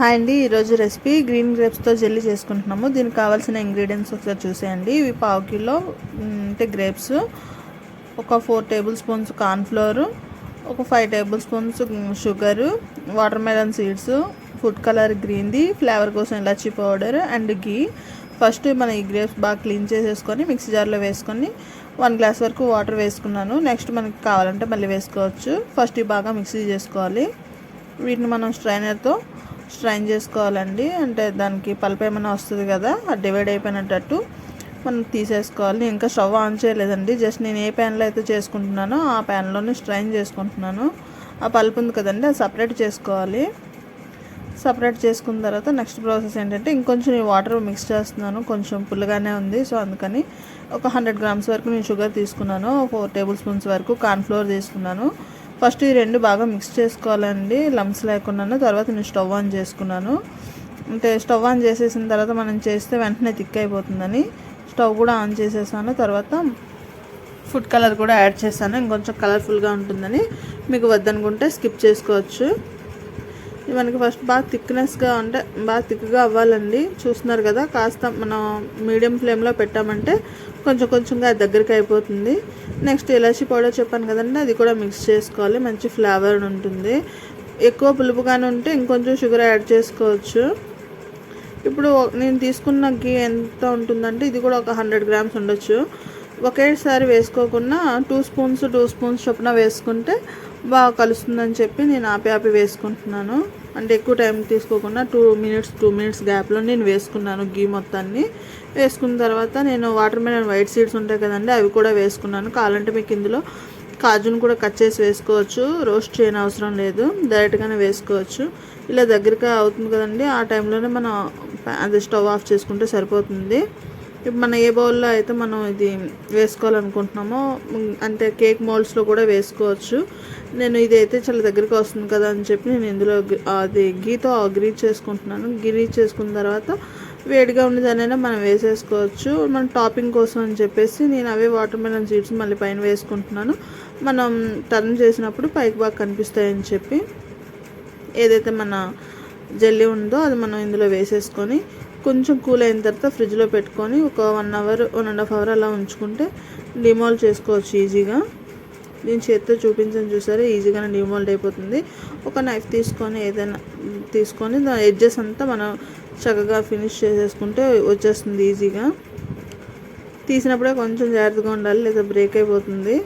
Hi అండి ఈరోజు recipe green గ్రేప్స్తో jelly చేసుకుంటున్నాము. దీనికి కావాల్సిన ఇంగ్రీడియంట్స్ ఒకసారి చూసేయండి. ఇవి పావు కిలో అంటే గ్రేప్స్ ఒక ఫోర్ టేబుల్ స్పూన్స్ కార్న్ఫ్లోరు ఒక five tablespoons sugar watermelon seeds food colour గ్రీన్ది flavour కోసం ఇలాచీ పౌడర్ అండ్ గీ. ఫస్ట్ మన ఈ గ్రేప్స్ బాగా క్లీన్ చేసేసుకొని మిక్సీ జార్లో వేసుకొని వన్ గ్లాస్ వరకు వాటర్ వేసుకున్నాను. నెక్స్ట్ మనకి కావాలంటే మళ్ళీ వేసుకోవచ్చు. ఫస్ట్ ఇవి బాగా మిక్సీ చేసుకోవాలి. వీటిని మనం స్ట్రైనర్తో స్ట్రైన్ చేసుకోవాలండి. అంటే దానికి పల్ప్ ఏమైనా వస్తుంది కదా అది డివైడ్ అయిపోయినట్టు మనం తీసేసుకోవాలి. ఇంకా స్టవ్ ఆన్ చేయలేదండి. జస్ట్ నేను ఏ ప్యాన్లో అయితే చేసుకుంటున్నానో ఆ ప్యాన్లోనే స్ట్రైన్ చేసుకుంటున్నాను. ఆ పల్ప్ ఉంది కదండి అది సపరేట్ చేసుకోవాలి. సపరేట్ చేసుకున్న తర్వాత నెక్స్ట్ ప్రాసెస్ ఏంటంటే ఇంకొంచెం నేను వాటర్ మిక్స్ చేస్తున్నాను. కొంచెం పుల్లగానే ఉంది సో అందుకని ఒక హండ్రెడ్ గ్రామ్స్ వరకు నేను షుగర్ తీసుకున్నాను. ఫోర్ టేబుల్ స్పూన్స్ వరకు కార్న్ఫ్లోర్ తీసుకున్నాను. ఫస్ట్ ఈ రెండు బాగా మిక్స్ చేసుకోవాలండి. లమ్స్ లేకుండా తర్వాత నేను స్టవ్ ఆన్ చేసుకున్నాను. అంటే స్టవ్ ఆన్ చేసేసిన తర్వాత మనం చేస్తే వెంటనే థిక్ అయిపోతుందని. స్టవ్ కూడా ఆన్ చేసేసాను. తర్వాత ఫుడ్ కలర్ కూడా యాడ్ చేశాను. ఇంకొంచెం కలర్ఫుల్గా ఉంటుందని. మీకు వద్దనుకుంటే స్కిప్ చేసుకోవచ్చు. ఇది మనకి ఫస్ట్ బాగా థిక్నెస్గా అంటే బాగా థిక్గా అవ్వాలండి. చూస్తున్నారు కదా కాస్త మనం మీడియం ఫ్లేమ్లో పెట్టామంటే కొంచెం కొంచెంగా అది దగ్గరికి అయిపోతుంది. నెక్స్ట్ ఇలాచి పౌడర్ చెప్పాను కదండి అది కూడా మిక్స్ చేసుకోవాలి. మంచి ఫ్లేవర్ ఉంటుంది. ఎక్కువ పులుపుగానే ఉంటే ఇంకొంచెం షుగర్ యాడ్ చేసుకోవచ్చు. ఇప్పుడు నేను తీసుకున్న గీ ఎంత ఉంటుందంటే ఇది కూడా ఒక హండ్రెడ్ గ్రామ్స్ ఉండొచ్చు. ఒకేసారి వేసుకోకుండా టూ స్పూన్స్ టూ స్పూన్స్ చొప్పున వేసుకుంటే బాగా కలుస్తుందని చెప్పి నేను ఆపి ఆపి వేసుకుంటున్నాను. అంటే ఎక్కువ టైం తీసుకోకుండా టూ మినిట్స్ టూ మినిట్స్ గ్యాప్లో నేను వేసుకున్నాను గీ మొత్తాన్ని. వేసుకున్న తర్వాత నేను వాటర్ మెలన్ వైట్ సీడ్స్ ఉంటాయి కదండి అవి కూడా వేసుకున్నాను. కావాలంటే మీకు ఇందులో కాజును కూడా కట్ చేసి వేసుకోవచ్చు. రోస్ట్ చేయని అవసరం లేదు డైరెక్ట్గానే వేసుకోవచ్చు. ఇలా దగ్గరగా అవుతుంది కదండి ఆ టైంలోనే మనం అది స్టవ్ ఆఫ్ చేసుకుంటే సరిపోతుంది. మన ఏ బౌల్లో అయితే మనం ఇది వేసుకోవాలనుకుంటున్నామో అంటే కేక్ మోల్డ్స్లో కూడా వేసుకోవచ్చు. నేను ఇది అయితే చాలా దగ్గరికి వస్తుంది కదా అని చెప్పి నేను ఇందులో అది గీతో గ్రీజ్ చేసుకుంటున్నాను. గ్రీజ్ చేసుకున్న తర్వాత వేడిగా ఉన్న దానైనా మనం వేసేసుకోవచ్చు. మన టాపింగ్ కోసం అని చెప్పేసి నేను అవే వాటర్ మెలన్ సీడ్స్ మళ్ళీ పైన వేసుకుంటున్నాను. మనం టర్న్ చేసినప్పుడు పైకి బాగా కనిపిస్తాయని చెప్పి ఏదైతే మన జెల్లీ ఉందో అది మనం ఇందులో వేసేసుకొని కొంచెం కూల్ అయిన తర్వాత ఫ్రిడ్జ్లో పెట్టుకొని ఒక one hour one and half hour అలా ఉంచుకుంటే డిమాల్డ్ చేసుకోవచ్చు ఈజీగా. నేను చేత్తో చూపించని చూసారా? ఈజీగానే డిమాల్ట్ అయిపోతుంది. ఒక నైఫ్ తీసుకొని ఏదైనా తీసుకొని దాని ఎడ్జెస్ అంతా మనం చక్కగా ఫినిష్ చేసేసుకుంటే వచ్చేస్తుంది ఈజీగా. తీసినప్పుడే కొంచెం జాగ్రత్తగా ఉండాలి లేదా బ్రేక్ అయిపోతుంది.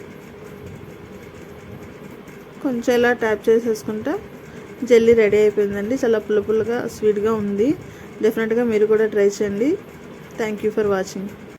కొంచెం ఇలా ట్యాప్ చేసేసుకుంటే జెల్లీ రెడీ అయిపోయిందండి. చాలా పుల్ల పుల్లగా స్వీట్గా ఉంది. డెఫినెట్గా మీరు కూడా ట్రై చేయండి. Thank you for watching